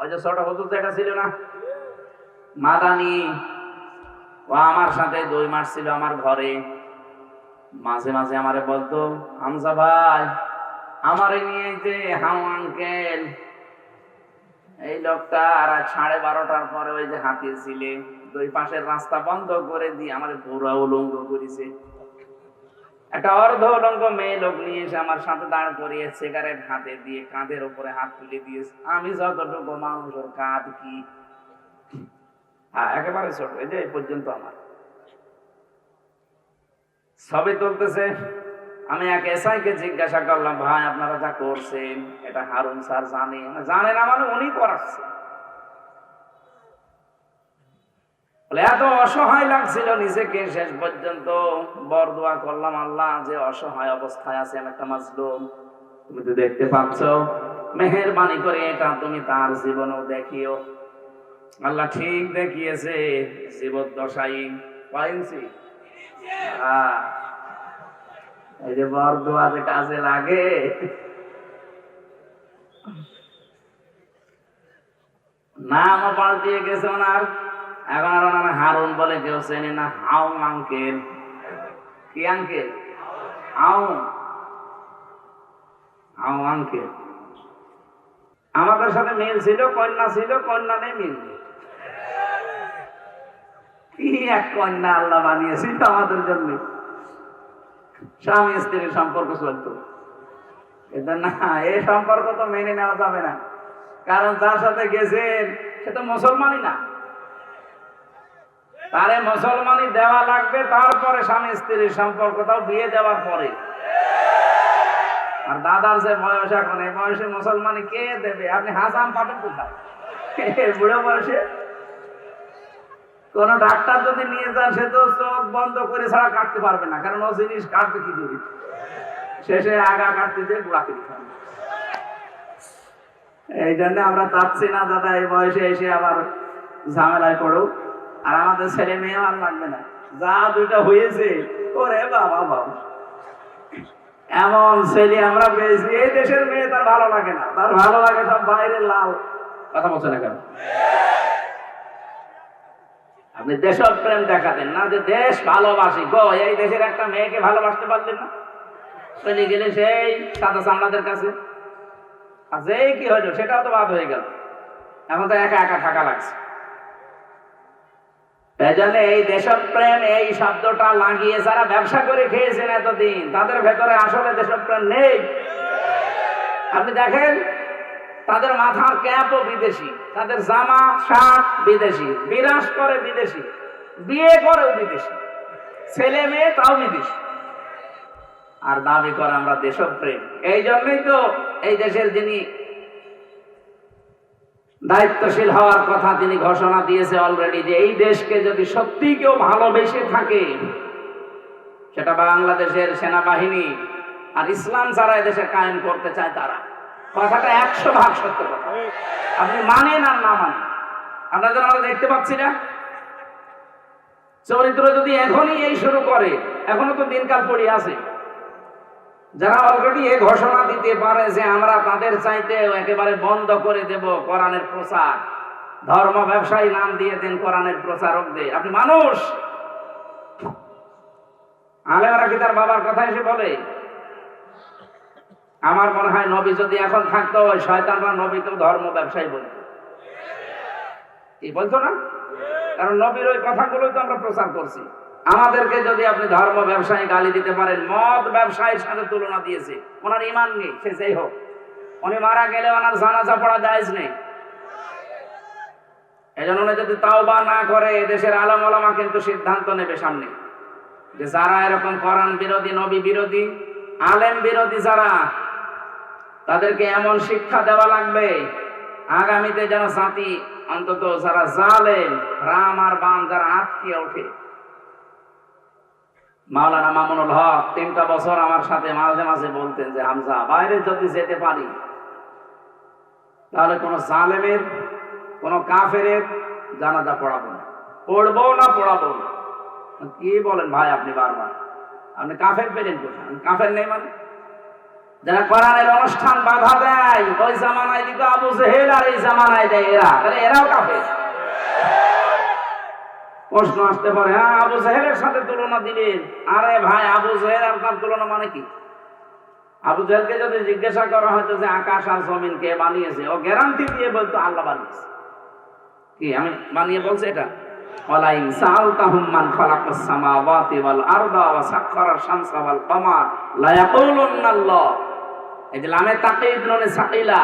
ওই যে ছোট হুজুর যেটা ছিল না? মাদানি। ও আমার সাথে দুই মাস ছিল আমার ঘরে। মাঝে মাঝে আমারে বলতো, হামজা ভাই, আমারে নিয়ে যে হাউ আঙ্কেল। এই লোকটা আর সাড়ে বারোটার পরে ওই যে হাতিয়েছিলে দুই পাশের রাস্তা বন্ধ করে দিয়ে আমার পুরো উলঙ্গ করেছে। একটা অর্ধ উলঙ্গ মেয়ে লোক নিয়ে এসে আমার সাথে দাঁড় করিয়ে সিগারেট হাতে দিয়ে কাঁধের উপরে হাত তুলে দিয়েছে। আমি যতটুকু মানুষের কাঁধ কি? হ্যাঁ একেবারে ছোট, এই যে এই পর্যন্ত আমার। ছবি তুলতেছে, আমি এক এসআইকে জিজ্ঞাসা করলাম, ভাই, আপনারা যা করছেন, এটা হারুন স্যার জানে? জানে না মানে উনি করাচ্ছে এত অসহায় লাগছিল নিজেকে শেষ পর্যন্ত। বরদোয়া করলাম, আল্লাহ যে অসহায় অবস্থায় আছে, আমি একটা মাজলুম। তুমি তো দেখতে পাচ্ছ, মেহেরবানি করে এটা তুমি তার জীবনও দেখিও। আল্লাহ ঠিক দেখিয়েছে জীবদ্দশাই পাইছি হ্যাঁ এই যে বরদোয়া যে কাজে লাগে। নাম পাল্টিয়ে গেছে ওনার। এখন আর ওনার হারুন বলে কেউ চেনে না। How uncle. কি আঙ্কেল? How how uncle. আমাদের সাথে মিল ছিল, কন্যা ছিল, কন্যা নেই, মিল কি এক কন্যা আল্লাহ বানিয়েছিল আমাদের জন্য। স্বামী স্ত্রীর সম্পর্ক চলতো। কিন্তু না এই সম্পর্ক তো মেনে নেওয়া যাবে না। কারণ যার সাথে গেছেন, সে তো মুসলমানই না। তারে মুসলমানই দেওয়া লাগবে, তারপরে স্বামী স্ত্রীর সম্পর্ক, তাও বিয়ে দেওয়ার পরে। আর দাদার যে বয়স এখন, এই বয়সে মুসলমানি কে দেবে? আপনি হাসান পাবেন কোথায়? বুড়ো বয়সে। কোন ডাক্তার যদি নিয়ে যান সে তো চোখ বন্ধ করে ছাড়া কাটতে পারবে না। কারণ ও জিনিস কাটবে কি করে? শেষে আগা কাটতে যে গুড়া কিনে এই জন্য আমরা চাচ্ছি না, দাদা, এই বয়সে এসে আবার ঝামেলায় পড়ুক। আর আমাদের ছেলে মেয়েও আর লাগবে না। যা দুইটা হয়েছে, ওরে বাবা বাবা। এমন ছেলে আমরা পেয়েছি, এই দেশের মেয়ে তার ভালো লাগে না। তার ভালো লাগে সব বাইরের লাল। কথা বলছে না কেন? আপনি দেশপ্রেম দেখাতেন না যে দেশ ভালোবাসি। গো, এই দেশের একটা মেয়েকে ভালোবাসতে পারলেন না? চলে গেলে সেই সাদা চামড়াদের কাছে। আর যেই কি হইল, সেটাও তো বাদ হয়ে গেল। এখন তো একা একা থাকা লাগছে। এই জন্য এই দেশপ্রেম, এই শব্দটা লাগিয়ে যারা ব্যবসা করে খেয়েছেন এতদিন, তাদের ভেতরে আসলে দেশপ্রেম নেই। আপনি দেখেন, তাদের মাথার ক্যাপও বিদেশি, তাদের জামা, শার্ট বিদেশি বিরাজ করে বিদেশি, বিয়ে করেও বিদেশি, ছেলে মেয়ে তাও বিদেশি। আর দাবি করে আমরা দেশপ্রেম। এই জন্যই তো এই দেশের যিনি দায়িত্বশীল হওয়ার কথা তিনি ঘোষণা দিয়েছে অলরেডি যে এই দেশকে যদি সত্যি কেউ ভালোবেসে থাকে, সেটা বাংলাদেশের সেনাবাহিনী আর ইসলাম যারা এদেশে কায়েম করতে চায় তারা। কথাটা একশো ভাগ সত্য কথা। আপনি মানেন আর না মানেন। আপনাদের আমরা দেখতে পাচ্ছি না? চরিত্র যদি এখনই এই শুরু করে, এখনও তো দিনকাল পড়ে আছে। যারা অলরেডি এ ঘোষণা দিতে পারে যে আমরা তাদের চাইতে একেবারে বন্ধ করে দেব কোরআনের প্রচার। ধর্ম ব্যবসায়ী নাম দিয়ে দেন কোরআনের প্রচারকদের। আপনি মানুষ? আলেমারা কি তার বাবার কথা এসে বলে? আমার মনে হয় নবী যদি এখন থাকতো ওই শয়তানরা নবীকেও ধর্ম ব্যবসায়ী বলতো। কি বলতো না? কারণ নবীর ওই কথাগুলোই তো আমরা প্রচার করছি। আমাদেরকে যদি আপনি ধর্ম ব্যবসায়ী গালি দিতে পারেন, মদ ব্যবসায়ীর সাথে তুলনা দিয়েছে, ওনার ইমান নেই, সে যেই হোক। উনি মারা গেলে ওনার জানাজা পড়া জায়েজ নেই। এই জন্য উনি যদি তাও বা না করে দেশের আলম আলমা কিন্তু সিদ্ধান্ত নেবে সামনে। যে যারা এরকম কোরআন বিরোধী, নবী বিরোধী, আলেম বিরোধী যারা, তাদেরকে এমন শিক্ষা দেওয়া লাগবে, আগামীতে যেন জাতি অন্তত যারা জালেম, রাম আর বাম, যারা আটকিয়ে ওঠে মাওলানা মামুনুল হক তিনটা বছর আমার সাথে মাঝে মাঝে বলতেন যে, হামজা, বাইরে যদি যেতে পারি, তাহলে কোন জালেমের, কোন কাফের জানাজা পড়াবো না। পড়ব না, পড়াবো না। কি বলেন ভাই আপনি বারবার? আপনি কাফের পেলেন কোথায়? কাফের নেই মানে। যারা কোরআনের অনুষ্ঠান বাধা দেয়, ওই জামানায় দিত আবু জেহেল আর এই জামানায় দেয় এরা। তাহলে এরাও কাফের। প্রশ্ন আসতে পারে হ্যাঁ আবু জেহেলের সাথে তুলনা দিলেন। আরে ভাই, আবু জেহেল আর তার তুলনা মানে কি? আবু জেহেলকে যদি জিজ্ঞাসা করা হয়তো যে আকাশ আর জমিন কে বানিয়েছে, ও গ্যারান্টি দিয়ে বলতো, আল্লাহ বানিয়েছে। কি, আমি বানিয়ে বলছি এটা? ওয়ালাইন সাআলতাহুম মান খালাকাস সামাওয়াতি ওয়াল আরদা ওয়া সাখখারা শামসা ওয়াল কমার লা ইয়াকুলুন্না আল্লাহ এই যে লামে সাকিলা,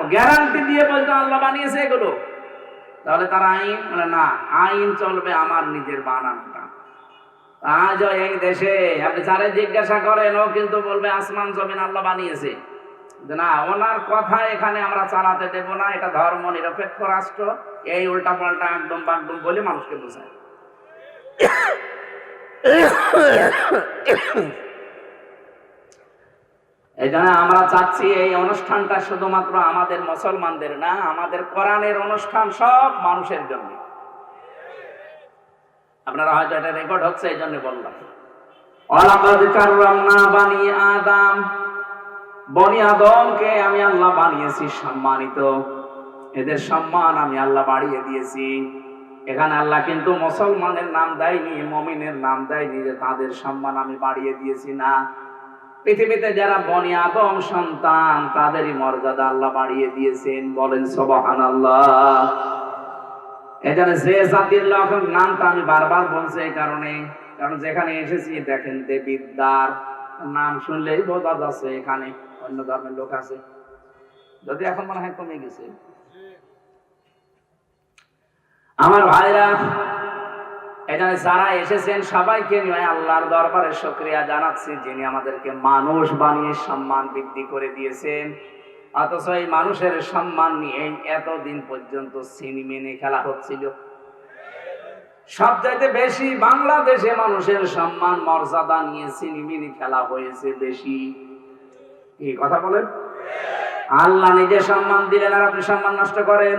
ও গ্যারান্টি দিয়ে বলতো, আল্লাহ বানিয়েছে এগুলো। তাহলে তার আইন মানে না, আইন চলবে আমার নিজের বানানটা। আজ এই দেশে আপনি যারে জিজ্ঞাসা করেন, ও কিন্তু বলবে, আসমান জমিন আল্লাহ বানিয়েছে। না, ওনার কথা এখানে আমরা চালাতে দেব না, এটা ধর্ম নিরপেক্ষ রাষ্ট্র, এই উল্টা পাল্টা একদম বাকদম বলে মানুষকে বোঝায়। এই জন্য আমরা চাচ্ছি এই অনুষ্ঠানটা শুধুমাত্র আমাদের মুসলমানদের না, আমাদের কোরআনের অনুষ্ঠান সব মানুষের জন্য। আপনারা হয়তো এটা রেকর্ড হচ্ছে, এই জন্য বললাম। বানি আদম। বনি আদমকে আমি আল্লাহ বানিয়েছি, সম্মানিত। এদের সম্মান আমি আল্লাহ বাড়িয়ে দিয়েছি। এখানে আল্লাহ কিন্তু মুসলমানের নাম দেয়নি, মমিনের নাম দেয়নি যে তাদের সম্মান আমি বাড়িয়ে দিয়েছি না। পৃথিবীতে যারা বনি আদম সন্তান, তাদেরই মর্যাদা আল্লাহ বাড়িয়ে দিয়েছেন। বলেন সবহান আল্লাহ এখানে যে জাতির লোক নামটা আমি বারবার বলছি এই কারণে। কারণ যেখানে এসেছি, দেখেন দেবিদ্যার নাম শুনলেই বোঝা যাচ্ছে এখানে অন্য ধর্মের লোক আছে। যদি এখন মনে হয় কমে গেছে। আমার ভাইরা এখানে যারা এসেছেন সবাইকে নিয়ে আল্লাহর দরবারে শুকরিয়া জানাচ্ছি, যিনি আমাদেরকে মানুষ বানিয়ে সম্মান বৃদ্ধি করে দিয়েছেন। অথচ এই মানুষের সম্মান নিয়ে এতদিন পর্যন্ত সিনেমেনে খেলা হচ্ছিল। সবচাইতে বেশি বাংলাদেশে মানুষের সম্মান, মর্যাদা নিয়ে সিনেমিনি খেলা হয়েছে বেশি। কি কথা বলেন? আল্লাহ নিজে সম্মান দিলেন আর আপনি সম্মান নষ্ট করেন।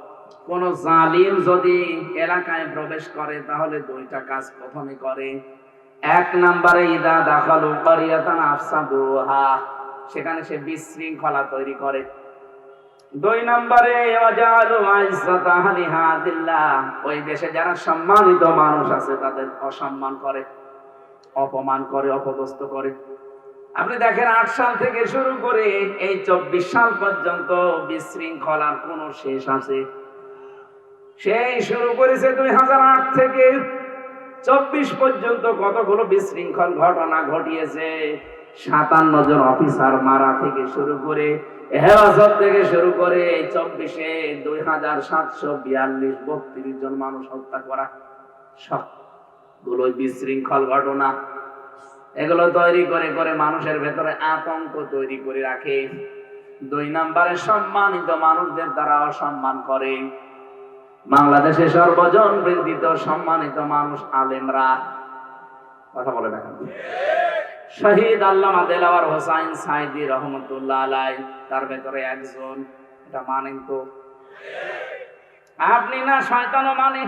কোন জালিম যদি এলাকায় প্রবেশ করে, তাহলে দুইটা কাজ প্রথমে করে। এক নম্বরে, ইদা দাখালু করিয়াতান আফসাদুহা সেখানে সে বিশৃঙ্খলা তৈরি করে। দুই নম্বরে, ওয়াজালু ইজ্জাত আহলিহা দিল্লাহ ওই দেশে যারা সম্মানিত মানুষ আছে, তাদের অসম্মান করে, অপমান করে, অপদস্থ করে। আপনি দেখেন, আট সাল থেকে শুরু করে এই চব্বিশ সাল পর্যন্ত বিশৃঙ্খলার কোন শেষ আছে। সেই শুরু করেছে দুই হাজার আট থেকে চব্বিশ পর্যন্ত কতগুলো বিশৃঙ্খল ঘটনা ঘটিয়েছে। সাতান্ন জন অফিসার মারা থেকে শুরু করে হেফাজত থেকে শুরু করে চব্বিশে দুই হাজার সাতশো বিয়াল্লিশ বত্রিশ জন মানুষ হত্যা করা সবগুলো বিশৃঙ্খল ঘটনা। এগুলো তৈরি করে করে মানুষের ভেতরে আতঙ্ক তৈরি করে রাখে। দুই নম্বরে সম্মানিত মানুষদের দ্বারা অসম্মান করে। বাংলাদেশে সর্বজন বৃদ্ধিত সম্মানিত মানুষ, আলেমরা। কথা বলে দেখেন। শহীদ আল্লামা দেলাওয়ার হোসাইন সাইদি রহমতুল্লাহ আলাই, তার ভেতরে একজন, এটা মানেন তো। আপনি না শয়তানও মানে।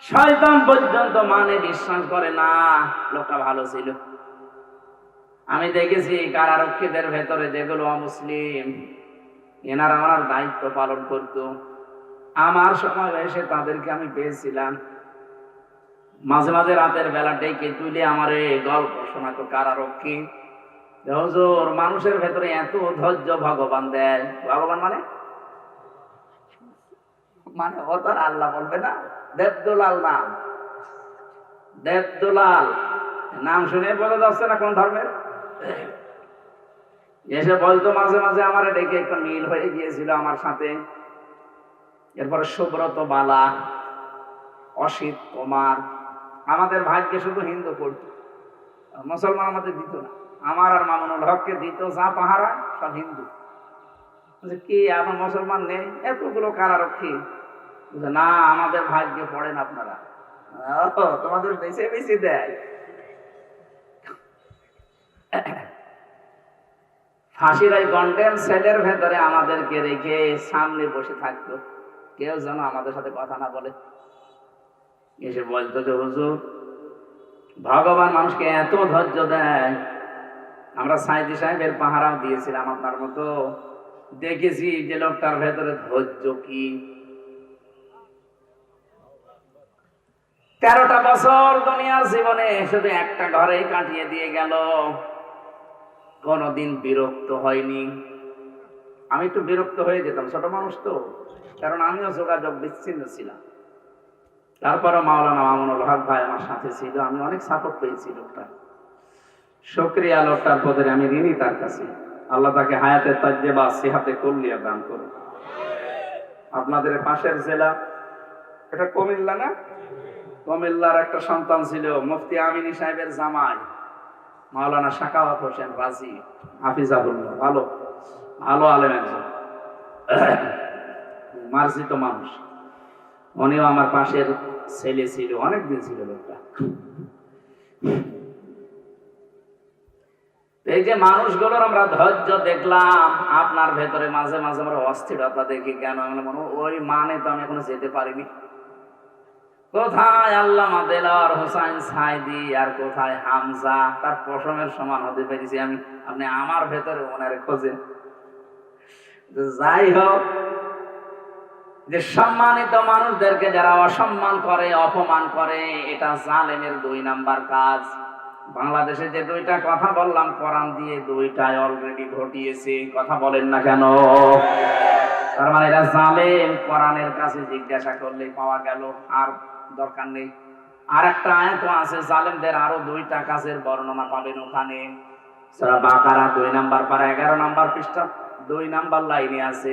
শয়তান পর্যন্ত মানে বিশ্বাস করে না, লোকটা ভালো ছিল। আমি দেখেছি কারারক্ষীদের ভেতরে যেগুলো অমুসলিম, এনারা আমার দায়িত্ব পালন করত। আমার সময় এসে তাদেরকে আমি পেয়েছিলাম। মাঝে মাঝে রাতের বেলা ডেকে তুলে আমার গল্প শোনাতো কারারক্ষী হুজুর, মানুষের ভেতরে এত ধৈর্য ভগবান দেয়। ভগবান মানে? মানে ও তো আল্লাহ বলবে না। দেবদুলাল নাম। দেবদুলাল। নাম শুনে বলে যাচ্ছে না কোন ধর্মের। এসে বলতো মাঝে মাঝে আমার ডেকে একটা মিল হয়ে গিয়েছিল আমার সাথে। এরপরে সুব্রত বালা, অসিত কুমার। আমাদের ভাগ্যে শুধু হিন্দু পড়তো। মুসলমান আমাদের দিত না। আমার আর মামুনুল হককে দিত যা পাহারা, সব হিন্দু। কি, আমার মুসলমান নেই? এতগুলো কারারক্ষী? না, আমাদের ভাগ্যে পড়েন আপনারা। তোমাদের বেশি বেশি দেয়। ফাঁসির ওই গন্ডেল সেলের ভেতরে আমাদেরকে রেখে সামনে বসে থাকতো। কেউ যেন আমাদের সাথে কথা না বলে। এসে বলতো যে, হুজুর, ভগবান মানুষকে এত ধৈর্য দেয়। আমরা সাইদি সাহেবের পাহারাও দিয়েছিলাম আপনার মতো। দেখেছি যে লোকটার ভেতরে ধৈর্য কি। তেরোটা বছর দুনিয়ার জীবনে শুধু একটা ঘরে কাটিয়ে দিয়ে গেল। কোনোদিন বিরক্ত হয়নি। আমি একটু বিরক্ত হয়ে যেতাম, ছোট মানুষ তো। কারণ আমিও যোগাযোগ বিচ্ছিন্ন ছিলাম। তারপরে মাওলানা মামুনুল হক ভাই আমার সাথে ছিল, আমি অনেক সাপোর্ট পেয়েছি লোকটা সক্রিয়া লোকটার পদের আমি ঋণী তার কাছে। আল্লাহ তাকে হায়াতে তাজ্জে বা সেহাতে কল্লিয়া দান করুন আপনাদের পাশের জেলা, এটা কুমিল্লা না? কুমিল্লার একটা সন্তান ছিল, মুফতি আমিনী সাহেবের জামাই, মাওলানা শাকাওয়াত হোসেন রাজি, হাফিজাহুল্লাহ, ভালো ভালো আলেম একজন। মার্জিত মানুষ। উনিও আমার পাশের ছেলে ছিল অনেক দিন ছিল লোকটা। এই যে মানুষগুলোর আমরা ধৈর্য দেখলাম, আপনার ভেতরে মাঝে মাঝে আমরা অস্থিরতা দেখি কেন? মনে ওই মানে তো আমি এখনও যেতে পারিনি। কোথায় আল্লাহ দেলার হোসাইন সাইদি আর কোথায় হামজা? তার পশমের সমান হতে পেরেছি আমি। আপনি আমার ভেতরে ওনারে খোঁজেন। যাই হোক যে সম্মানিত মানুষদেরকে যারা অসম্মান করে, অপমান করে, এটা জালেমের দুই নাম্বার কাজ। বাংলাদেশে যে দুইটা কথা বললাম, কোরআন দিয়ে দুইটাই অলরেডি ঘটিয়েছে। কথা বলেন না কেন? তার মানে এরা জালেম, কোরআনের কাছে জিজ্ঞাসা করলে পাওয়া গেল, আর দরকার নেই। আর একটা আয়াত আছে, জালেমদের আরও দুইটা কাজের বর্ণনা পাবেন ওখানে। সূরা বাকারা দুই নাম্বার পারা এগারো নাম্বার পৃষ্ঠা, দুই নাম্বার লাইনে আছে।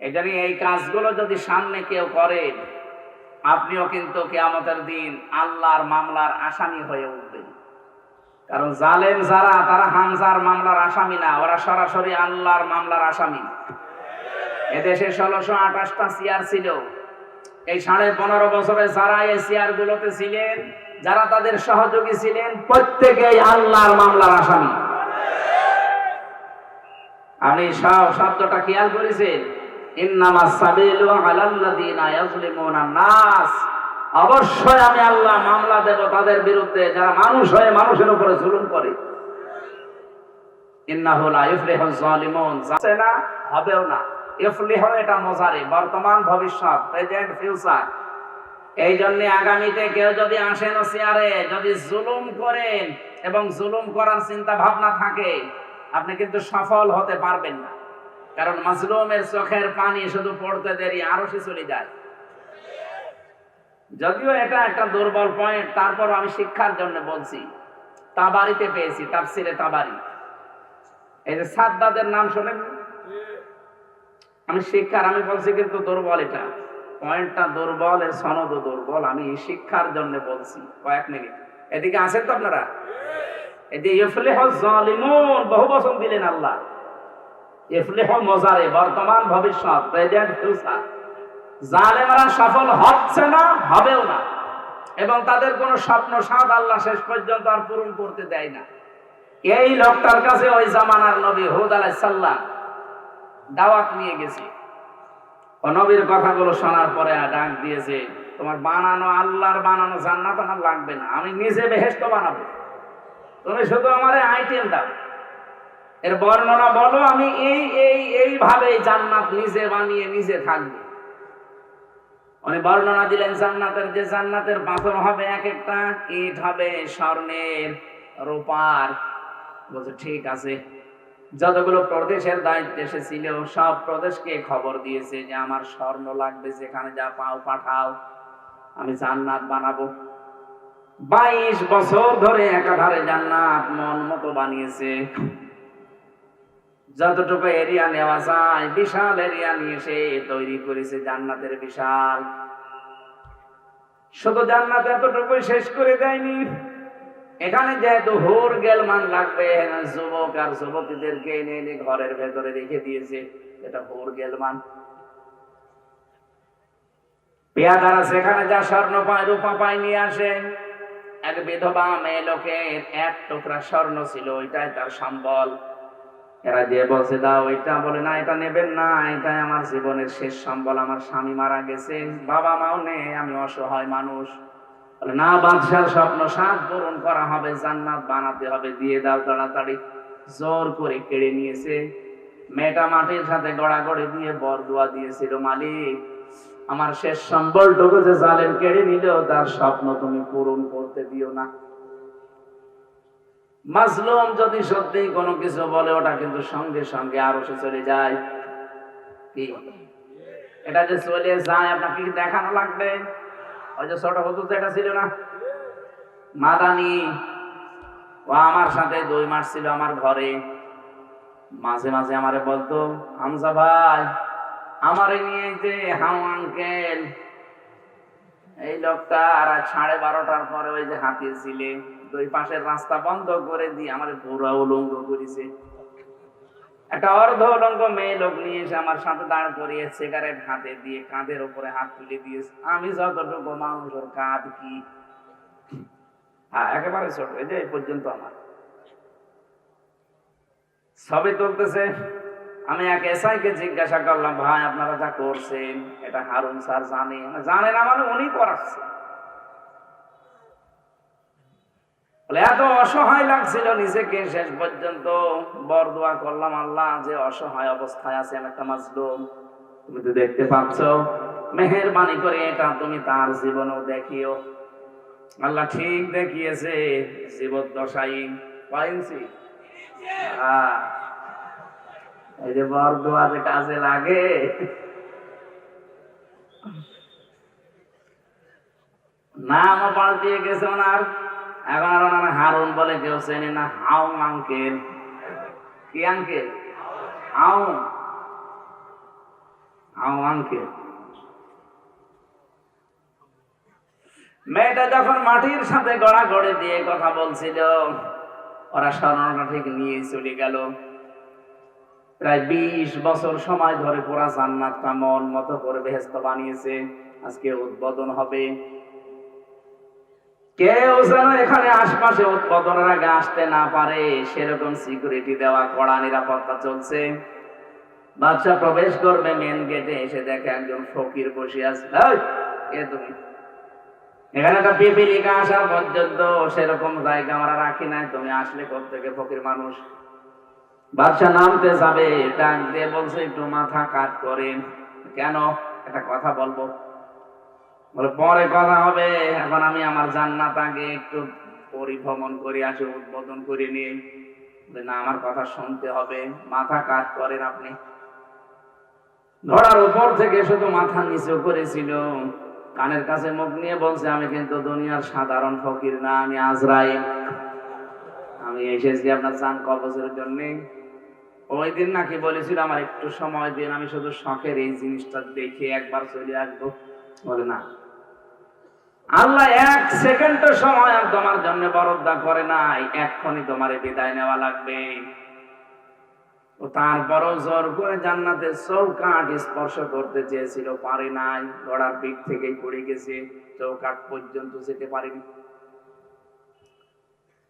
এখানে এই কাজগুলো যদি সামনে কেউ করেন আপনিও কিন্তু কেয়ামতের দিন আল্লাহর মামলার আসামি হয়ে উঠবেন। কারণ জালেম যারা, তারা হামজার মামলার আসামি না, ওরা সরাসরি আল্লাহর মামলার আসামি। এদেশে ষোলোশো আঠাশটা চেয়ার ছিল। এই সাড়ে পনেরো বছরে যারা এই চেয়ার গুলোতে ছিলেন, যারা তাদের সহযোগী ছিলেন, প্রত্যেকেই আল্লাহর মামলার আসামি। আপনি সব- শব্দটা খেয়াল করেছেন? বর্তমান, ভবিষ্যৎ, প্রেজেন্ট, ফিউচার। এই জন্য আগামীতে কেউ যদি আসেন চেয়ারে যদি জুলুম করেন এবং জুলুম করার চিন্তা ভাবনা থাকে, আপনি কিন্তু সফল হতে পারবেন না। কারণ মাজলুমের চোখের পানি শুধু পড়তে দেরি আরও সে চলে যায়। যদিও এটা একটা দুর্বল পয়েন্ট তারপর আমি শিক্ষার জন্য বলছি, তাবারিতে পেয়েছি, তাফসিরে তাবারি। এই যে সাদ্দাদের নাম শোনেন? আমি শিক্ষার, আমি বলছি কিন্তু দুর্বল এটা। পয়েন্টটা দুর্বল, এর সনদ দুর্বল, আমি শিক্ষার জন্য বলছি। কয়েক মিনিট। এদিকে আছেন তো আপনারা? এদিকে ইফলেহ জালিমুন, বহু বচন দিলেন আল্লাহ। মজারে, বর্তমান ভবিষ্যৎ প্রেজেন্ট ফিউচার সফল হচ্ছে না, হবেও না। এবং তাদের কোনো স্বপ্ন সাদ আল্লাহ শেষ পর্যন্ত আর পূরণ করতে দেয় না। এই লোকটার কাছে ওই জামানার নবী হুদ দাওয়াত নিয়ে গেছে। নবীর কথাগুলো শোনার পরে ডাক দিয়েছে, তোমার বানানো আল্লাহর বানানো জান্নাত আমার লাগবে না, আমি নিজে বেহেস্ত বানাবো। তুমি শুধু আমার আইটেম দাও। এর বর্ণনা বলো, আমি এই এই এইভাবে জান্নাত নিজে বানিয়ে নিজে থাকব। উনি বর্ণনা দিলেন, জান্নাতের যে জান্নাতের পাথর হবে এক একটা, ইট হবে স্বর্ণের রূপার। বলছে, ঠিক আছে। যতগুলো প্রদেশের দায়িত্বে এসেছিল, সব প্রদেশকে খবর দিয়েছে যে, আমার স্বর্ণ লাগবে যেখানে যা পাও পাঠাও, আমি জান্নাত বানাবো। বাইশ বছর ধরে একাধারে জান্নাত মন মতো বানিয়েছে। যতটুকু এরিয়া নেওয়া যায়, বিশাল এরিয়া নিয়ে সে তৈরি করেছে জান্নাতের বিশাল। শুধু জান্নাত এতটুকুই শেষ করে দেয়নি। এখানে যেহেতু হোর গেলমান লাগবে, যুবক আর যুবতীদেরকে এনে এনে ঘরের ভেতরে রেখে দিয়েছে, এটা হোর গেলমান। পেয়াদারা সেখানে যা স্বর্ণ পায়, রূপা পায়, নিয়ে আসে। এক বিধবা মেয়ে লোকের এক টুকরা স্বর্ণ ছিল, ওইটাই তার সম্বল। এরা যে বলছে, দাও এটা বলে, না, এটা নেবেন না, এটাই আমার জীবনের শেষ সম্বল, আমার স্বামী মারা গেছে, বাবা মাও নেই, আমি অসহায় মানুষ। বলে, না, বাদশার স্বপ্ন সাত পূরণ করা হবে, জান্নাত বানাতে হবে, দিয়ে দাও তাড়াতাড়ি। জোর করে কেড়ে নিয়েছে। মেয়েটা মাটির সাথে গড়াগড়ি দিয়ে বরদুয়া দিয়েছিল, মালিক, আমার শেষ সম্বলটুকু যে জালের কেড়ে নিলেও তার স্বপ্ন তুমি পূরণ করতে দিও না। মাজলুম যদি সত্যি কোনো কিছু বলে, ওটা কিন্তু সঙ্গে সঙ্গে আরও সে চলে যায়। কি? এটা যে চলে যায়, আপনাকে কি দেখানো লাগবে? ওই যে ছোট হুজুর যেটা ছিল না? মাদানি। ও আমার সাথে দুই মাস ছিল আমার ঘরে। মাঝে মাঝে আমারে বলতো, হামজা ভাই, আমারে নিয়ে যে হাউ আঙ্কেল, এই লোকটা আর সাড়ে বারোটার পরে ওই যে হাতিয়েছিলে দুই পাশের রাস্তা বন্ধ করে দিয়ে আমার পুরা উলঙ্গ করেছে। একটা অর্ধ উলঙ্গ মেয়ে লোক নিয়ে এসে আমার সাথে দাঁড় করিয়ে সিগারেট হাতে দিয়ে কাঁধের উপরে হাত তুলে দিয়েছে। আমি যতটুকু মানুষের কাঁধ কি? হ্যাঁ একেবারে ছোট, এই যে এই পর্যন্ত আমার। ছবি তুলতেছে, আমি এক এসআইকে জিজ্ঞাসা করলাম, ভাই, আপনারা যা করছেন, এটা হারুন স্যার জানে? জানে না মানে উনি করাচ্ছে। বলে, এত অসহায় লাগছিল নিজেকে, শেষ পর্যন্ত বরদোয়া করলাম আল্লাহ যে অসহায় অবস্থায় আছে একটা মাজলুম। তুমি তো দেখতে পাচ্ছ, মেহেরবানি করে এটা তুমি তার জীবনও দেখিও। আল্লাহ ঠিক দেখিয়েছে জীবদ্দশাই পাইছি এই যে বরদোয়া যে কাজে লাগে। নাম পাল্টিয়ে গেছে ওনার। এখন আর ওনার হারুন বলে কেউ চেনে না। How uncle. কি আঙ্কেল? How how uncle. মেয়েটা যখন মাটির সাথে গড়া গড়ে দিয়ে কথা বলছিল, ওরা স্মরণটা ঠিক নিয়ে চলে গেল। প্রায় বিশ বছর সময় ধরে পুরা জান্নাতটা মন মতো করে বেহেস্ত বানিয়েছে। আজকে উদ্বোধন হবে। কেউ যেন এখানে আশপাশে উদ্বোধনের আগে আসতে না পারে, সেরকম সিকিউরিটি দেওয়া, কড়া নিরাপত্তা চলছে। বাচ্চা প্রবেশ করবে মেন গেটে এসে দেখে একজন ফকির বসে আছে। তুমি? এখানে একটা পিপিলিকা আসার পর্যন্ত সেরকম জায়গা আমরা রাখি নাই। তুমি আসলে থেকে ফকির মানুষ? বাচ্চা নামতে যাবে, ডাক দিয়ে বলছে, একটু মাথা কাট করেন কেন? একটা কথা বলব। বলে, পরে কথা হবে। এখন আমি আমার জান্নাত আগে একটু পরিভ্রমণ করে আসি, উদ্বোধন করে নিয়ে না, আমার কথা শুনতে হবে। মাথা কাট করেন আপনি। ঘোড়ার উপর থেকে শুধু মাথা নিচু করেছিল। কানের কাছে মুখ নিয়ে বলছে, আমি কিন্তু দুনিয়ার সাধারণ ফকির না, আমি আজরাইল। আমি এসেছি আপনার চান কবচের জন্য। ওই দিন নাকি বলেছিল, আমার একটু সময় দিন, আমি শুধু শখের এই জিনিসটা দেখে একবার চলে আসব। বলে না। আল্লাহ এক সেকেন্ড সময় আর তোমার জন্য বরদ্দা করে নাই, এক্ষুনি তোমার বিদায় নেওয়া লাগবে। ও তারপরও জোর করে জান্নাতের চৌকাঠ স্পর্শ করতে চেয়েছিল, পারে নাই গড়ার পিঠ থেকেই পড়ে গেছে, চৌকাঠ পর্যন্ত যেতে পারেনি।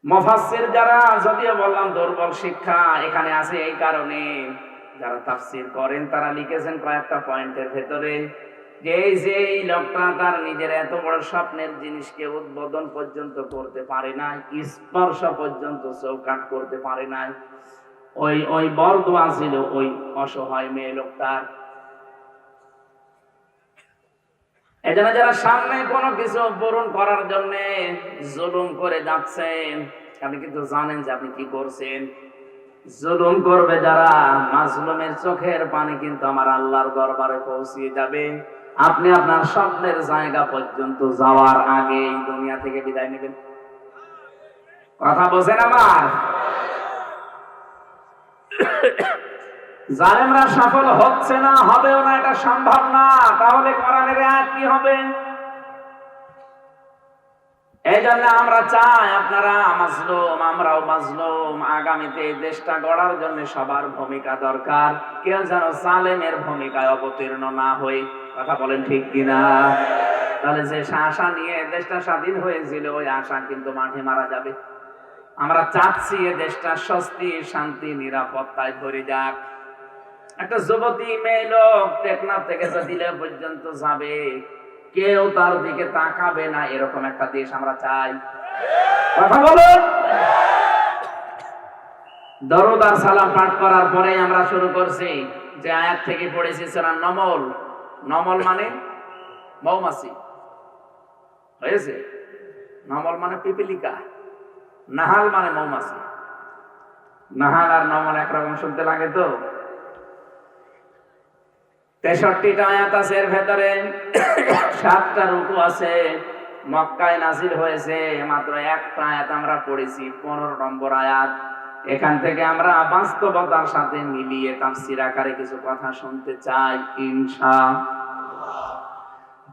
মফাসের যারা, যদিও বললাম দুর্বল শিক্ষা, এখানে আছে এই কারণে। যারা তাফসির করেন, তারা লিখেছেন কয়েকটা পয়েন্টের ভেতরে। যে যে এই লোকটা তার নিজের এত বড় স্বপ্নের জিনিসকে উদ্বোধন পর্যন্ত করতে পারে নাই, স্পর্শ পর্যন্ত চৌকাট করতে পারে নাই, ওই ওই বরদোয়া ছিল ওই অসহায় মেয়ে লোকটার। এজন্য যারা সামনে কোনো কিছু পূরণ করার জন্য জুলুম করে যাচ্ছেন, আপনি কিন্তু জানেন যে আপনি কি করছেন। জুলুম করবে যারা, মাজলুমের চোখের পানি কিন্তু আমার আল্লাহর দরবারে পৌঁছিয়ে যাবে। আপনি আপনার স্বপ্নের জায়গা পর্যন্ত যাওয়ার আগে এই দুনিয়া থেকে বিদায় নেবেন। কথা বোঝেন আমার? জালেমরা সফল হচ্ছে না, হবেও না, এটা সম্ভব না। তাহলে করা কোরআনের আর কি হবে? এই জন্য আমরা চাই আপনারা মাজলুম, আমরাও মাজলুম। আগামীতে এই দেশটা গড়ার জন্য সবার ভূমিকা দরকার। কেউ যেন জালেমের ভূমিকায় অবতীর্ণ না হই কথা বলেন ঠিক কিনা? তাহলে যে আশা নিয়ে দেশটা স্বাধীন হয়েছিল, ওই আশা কিন্তু মাঠে মারা যাবে। আমরা চাচ্ছি এ দেশটা স্বস্তি, শান্তি, নিরাপত্তায় ভরে যাক। একটা যুবতী মেয়ে লোক টেকনাফ থেকে দিলে পর্যন্ত যাবে কেউ তার দিকে তাকাবে না, এরকম একটা দেশ আমরা চাই। কথা বলুন দরুদ আর সালাম পাঠ করার পরে আমরা শুরু করছি যে আয়াত থেকে পড়েছি সেরা নমল। নমল মানে মৌমাছি। হয়েছে? নমল মানে পিপিলিকা। নাহাল মানে মৌমাছি। নাহাল আর নমল একরকম শুনতে লাগে তো? তেষট্টিটা আয়াত আছে এর ভেতরে। সাতটা রুকু আছে। মক্কায় নাজিল হয়েছে। মাত্র একটা আয়াত আমরা পড়েছি, পনেরো নম্বর আয়াত। এখান থেকে আমরা বাস্তবতার সাথে মিলিয়ে তাফসির আকারে কিছু কথা শুনতে চাই ইনশা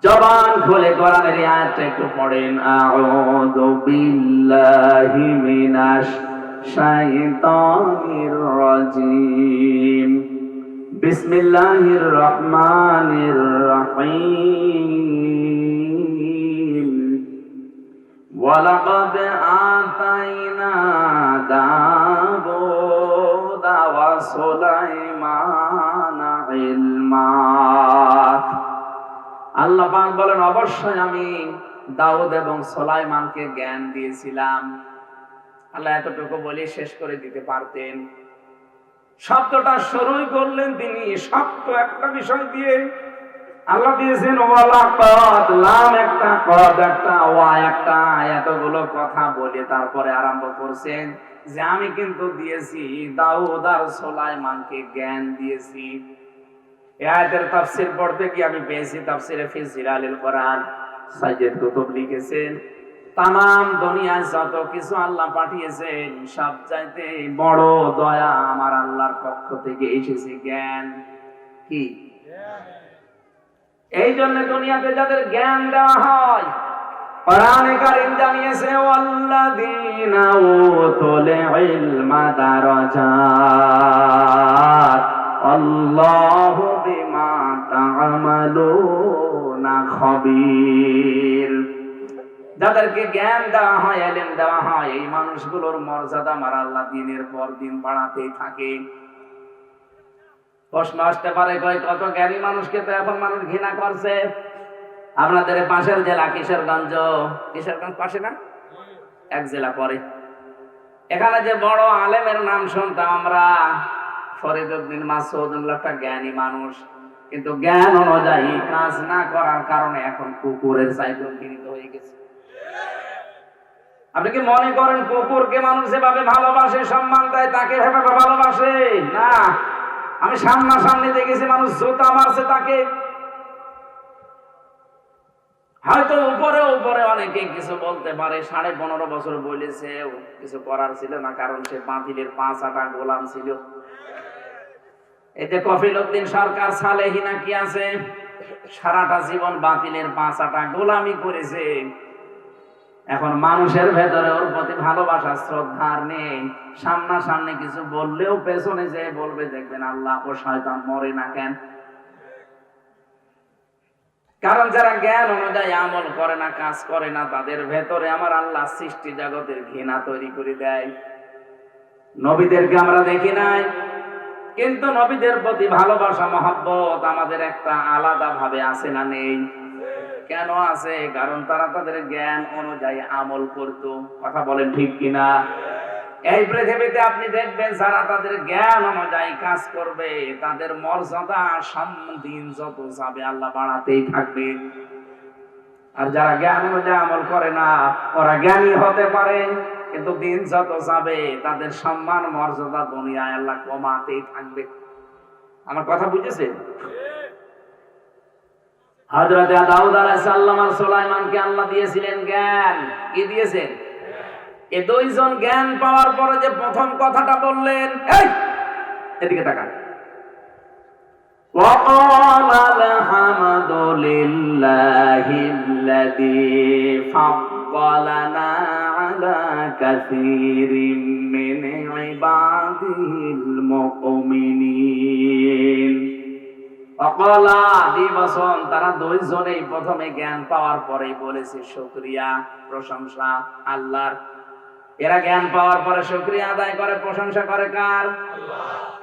জবান খুলে কোরআনের আয়াতটা একটু পড়েন। আউযু বিল্লাহি মিনাশ শাইতানির রাজিম। বিসমিল্লাহির রহমানির রহিম ولقد آتينا داود وسليمان علما আল্লাহ পাক বলেন অবশ্যই আমি দাউদ এবং সোলাইমানকে জ্ঞান দিয়েছিলাম আল্লাহ এতটুকু বলে শেষ করে দিতে পারতেন শব্দটা শুরুই করলেন তিনি। শব্দ একটা বিষয় দিয়ে আল্লাহ দিয়েছেন, ওয়ালা কদ লাম একটা, কদ একটা, ওয়া একটা, এতগুলো কথা বলে তারপরে আরম্ভ করছেন যে আমি কিন্তু দিয়েছি দাউদ আর সোলাইমানকে জ্ঞান দিয়েছি। আয়াতের তাফসীর পড়তে কি আমি পেয়েছি তাফসীরে ফি জিলালিল কোরআন। সাইয়েদ কুতুব লিখেছেন তাম দুনিয়ায় যত কিছু আল্লাহ পাঠিয়েছেন সব চাইতে বড় দয়া আমার আল্লাহর পক্ষ থেকে এসেছে। জ্ঞান কি? এই জন্য দুনিয়াতে যাদের জ্ঞান দেওয়া হয় কোরআনে কারীম জানিয়েছে ওয়াল্লাযীনা উতুল ইলমা দারাজাত আল্লাহু বিমা তা'মালুনা খবীর। যাদেরকে জ্ঞান দেওয়া হয়, এলেম দেওয়া হয়, এই মানুষগুলোর মর্যাদা আমার আল্লাহ দিনের পর দিন বাড়াতেই থাকে। প্রশ্ন আসতে পারে, কয়, কত জ্ঞানী মানুষকে তো এখন মানুষ ঘৃণা করছে? আপনাদের পাশের জেলা কিশোরগঞ্জ কিশোরগঞ্জ পাশে না? এক জেলা পরে। এখানে যে বড় আলেমের নাম শুনতাম আমরা ফরিদুদ্দিন মাসুদ একটা জ্ঞানী মানুষ। কিন্তু জ্ঞান অনুযায়ী কাজ না করার কারণে এখন কুকুরের চাইতেও ঘৃণিত হয়ে গেছে। আপনি কি মনে করেন কুকুরকে মানুষ যেভাবে ভালোবাসে, সম্মান দেয়, তাকে ভেবে ভালোবাসে? না। আমি সামনাসামনি দেখেছি মানুষ জুতা মারছে তাকে। হয়তো উপরে উপরে অনেকে কিছু বলতে পারে, সাড়ে পনেরো বছর বলেছে কিছু করার ছিল না, কারণ সে বাতিলের পাঁচ আটা গোলাম ছিল। এতে কফিল উদ্দিন সরকার সালেহিনা কি আছে? সারাটা জীবন বাতিলের পাঁচ আটা গোলামি করেছে। এখন মানুষের ভেতরে ওর প্রতি ভালোবাসা শ্রদ্ধার নেই। সামনাসামনি কিছু বললেও পেছনে যে বলবে, দেখবেন আল্লাহ ও শয়তান মরে না কেন? কারণ যারা জ্ঞান অনুযায়ী আমল করে না, কাজ করে না, তাদের ভেতরে আমার আল্লাহ সৃষ্টি জগতের ঘৃণা তৈরি করে দেয়। নবীদেরকে আমরা দেখি নাই, কিন্তু নবীদের প্রতি ভালোবাসা, মহব্বত আমাদের একটা আলাদা ভাবে আছে না নেই। কেন আছে? কারণ তারা তাদের জ্ঞান অনুযায়ী আমল করত। কথা বলেন ঠিক কিনা? এই পৃথিবীতে আপনি দেখবেন যারা তাদের জ্ঞান অনুযায়ী কাজ করবে, তাদের মর্যাদা সামনে যত যাবে আল্লাহ বাড়াতেই থাকবে। আর যারা জ্ঞান অনুযায়ী আমল করে না, ওরা জ্ঞানী হতে পারে, কিন্তু দিন যত যাবে, তাদের সম্মান, মর্যাদা দুনিয়ায় আল্লাহ কমাতেই থাকবে। আমার কথা বুঝেছেন? হযরত দাউদ আলাইহিস সালাম আর সুলাইমানকে আল্লাহ দিয়েছিলেন জ্ঞান কি দিয়েছেন এই দুইজন জ্ঞান পাওয়ার পরে যে প্রথম কথাটা বললেন এই এদিকে তাকান وقال الحمد لله الذي فضلنا على كثير من عباده المؤمنين অকলা দিবসন তারা প্রথমে জ্ঞান পাওয়ার পরেই বলেছে, শুকরিয়া, প্রশংসা, আল্লাহর। এরা জ্ঞান পাওয়ার পরে শুকরিয়া আদায় করে, প্রশংসা করে কার?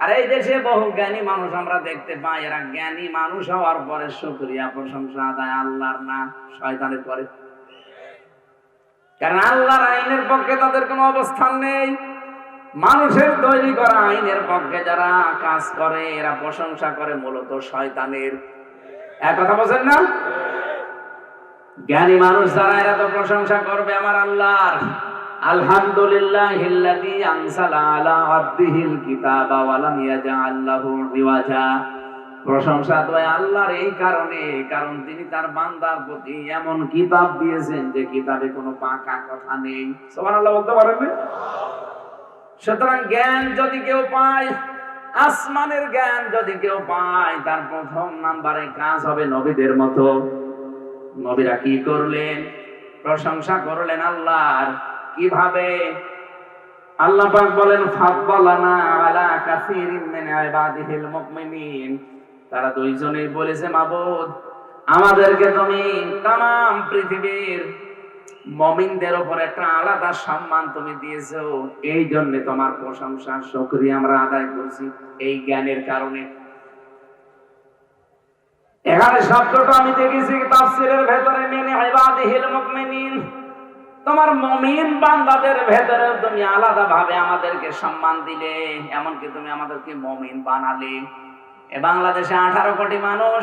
আর এই দেশে বহু জ্ঞানী মানুষ আমরা দেখতে পাই, এরা জ্ঞানী মানুষ হওয়ার পরে শুকরিয়া, প্রশংসা আদায় আল্লাহর না, শয়তানের করে কারণ আল্লাহর আইনের পক্ষে তাদের কোনো অবস্থান নেই। মানুষের তৈরি করা আইনের পক্ষে যারা কাজ করে, এরা প্রশংসা করে মূলত শয়তানের। এক কথা বলছেন না? জ্ঞানী মানুষ যারা, এরা তো প্রশংসা করবে আমার আল্লাহর। আলহামদুলিল্লাহ এই কারণে, কারণ তিনি তার প্রতি এমন কিতাব দিয়েছেন যে কিতাবে কোনো পাকা কথা নেই। সুবহানাল্লাহ বলতে পারেন সুতরাং জ্ঞান যদি কেউ পায়, আসমানের জ্ঞান যদি কেউ পায়, তার প্রথম নাম্বারে কাজ হবে নবীদের মতো। নবীরা কি করলেন? প্রশংসা করলেন আল্লাহর। কীভাবে? আল্লাহ পাক বলেন, ফাদদালানা আলা কাসীরিন মিন ইবাদিহিল মুমিনিন। তারা দুইজনেই বলেছে, মাবুদ, আমাদেরকে তুমি তাম পৃথিবীর মমিনদের উপর একটা আলাদা সম্মান তুমি দিয়েছ, এই জন্য তোমার প্রশংসা, শুকরিয়া আমরা আদায় করছি এই জ্ঞানের কারণে। এখানে শব্দটা আমি দেখেছি তাফসিরের ভেতরে, মেনে ইবাদিহিল মুমিনিন তোমার মমিন বান্দাদের ভেতরে তুমি আলাদা ভাবে আমাদেরকে সম্মান দিলে, এমনকি তুমি আমাদেরকে মমিন বানালে। এ বাংলাদেশে আঠারো কোটি মানুষ,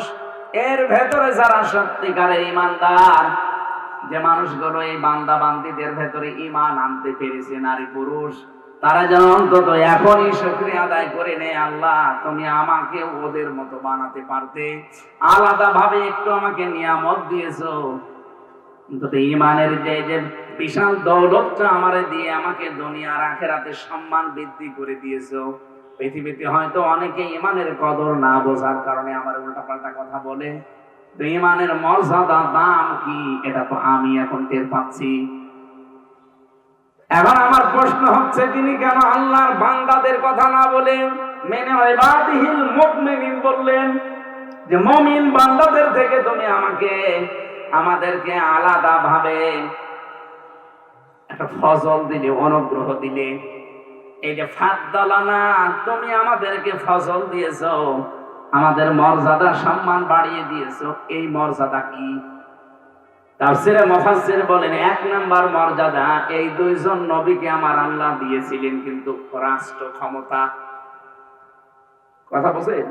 এর ভেতরে যারা সত্যিকারের ইমানদার যে মানুষগুলো এই বান্দা বান্দিদের ভেতরে ইমান আনতে পেরেছে, নারী পুরুষ, তারা যেন অন্তত এখনই শুক্রিয়া আদায় করে নে আল্লাহ তুমি আমাকে ওদের মতো বানাতে পারতে। আলাদা ভাবে একটু আমাকে নিয়ামত দিয়েছ। অন্তত ইমানের যে যে বিশাল দৌলতটা আমারে দিয়ে আমাকে দুনিয়ার আখেরাতে সম্মান বৃদ্ধি করে দিয়েছ। পৃথিবীতে হয়তো অনেকে ইমানের কদর না বোঝার কারণে আমার উল্টাপাল্টা কথা বলে। তো ইমানের মর্যাদা, দাম কি? এটা তো আমি এখন টের পাচ্ছি। এখন আমার প্রশ্ন হচ্ছে, তিনি কেন আল্লাহর বান্দাদের কথা না বলে মেনে ইবাদিহিল মুমিনিন বললেন যে, মুমিন বান্দাদের থেকে তুমি আমাকে, আমাদেরকে আলাদা ভাবে একটা ফজল দিলে, অনুগ্রহ দিলে। এই যে ফাদ্দালানা, তুমি আমাদেরকে ফজল দিয়েছ। আমাদের মর্যাদা সম্মান বাড়িয়ে দিয়েছ। এই মর্যাদা কি? তাফসিরে বলেন, এক নাম্বার মর্যাদা, এই দুইজন নবীকে আমার আল্লাহ দিয়েছিলেন, কিন্তু রাষ্ট্র ক্ষমতা। কথা বলছেন?